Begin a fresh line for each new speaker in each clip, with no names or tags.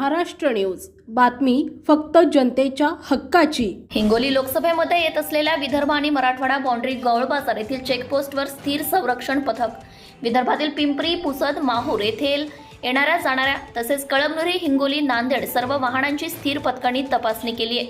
Maharashtra news. बातमी फक्त जनतेच्या हक्काची.
हिंगोली लोकसभेमध्ये येत असलेल्या विदर्भ आणि मराठवाडा बाँड्री गौळबाजार येथील चेकपोस्टवर स्थिर संरक्षण पथक. विदर्भातील पिंपरी पुसद माहूर येथील येणाऱ्या जाणाऱ्या तसेच कळमनुरी हिंगोली नांदेड सर्व वाहनांची स्थिर पथकांनी तपासणी केली आहे.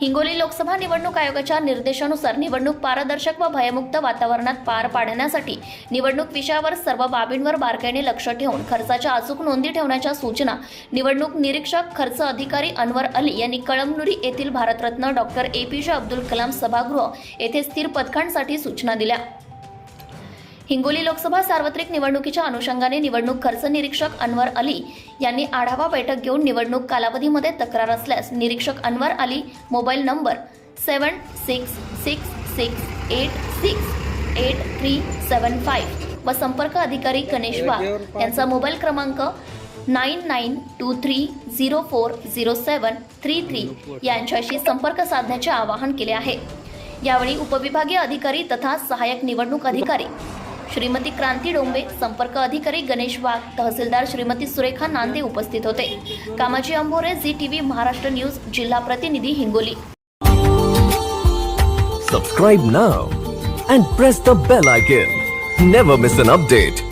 हिंगोली लोकसभा निवडणूक आयोगाच्या निर्देशानुसार निवडणूक पारदर्शक व भयमुक्त वातावरणात पार पाडण्यासाठी निवडणूक विषयावर सर्व बाबींवर बारकाईने लक्ष ठेवून खर्चाच्या अचूक नोंदी ठेवण्याच्या सूचना निवडणूक निरीक्षक खर्च अधिकारी अनवर अली यांनी कळमनुरी येथील भारतरत्न डॉक्टर ए पी जे अब्दुल कलाम सभागृह येथे स्थिर पथकांसाठी सूचना दिल्या. हिंगोली लोकसभा सार्वत्रिक निवडणुकीच्या अनुषंगाने निवडणूक खर्च निरीक्षक अनवर अली यांनी आढावा बैठक घेऊन निवडणूक कालावधीमध्ये तक्रार असल्यास निरीक्षक Anwar Ali mobile number seven six six six eight six eight three seven five व संपर्क अधिकारी गणेश वाघ यांचा मोबाईल क्रमांक nine nine two three zero four zero seven three three यांच्याशी संपर्क साधण्याचे आवाहन केले आहे. यावेळी उपविभागीय अधिकारी तथा सहाय्यक निवडणूक अधिकारी श्रीमती क्रांती डोंबे संपर्क अधिकारी गणेश वाघ तहसीलदार श्रीमती सुरेखा नांदे उपस्थित होते. कामाची Ambhore Zee TV Maharashtra news जिल्हा प्रतिनिधी Hingoli.
Subscribe now and press the bell icon never miss an update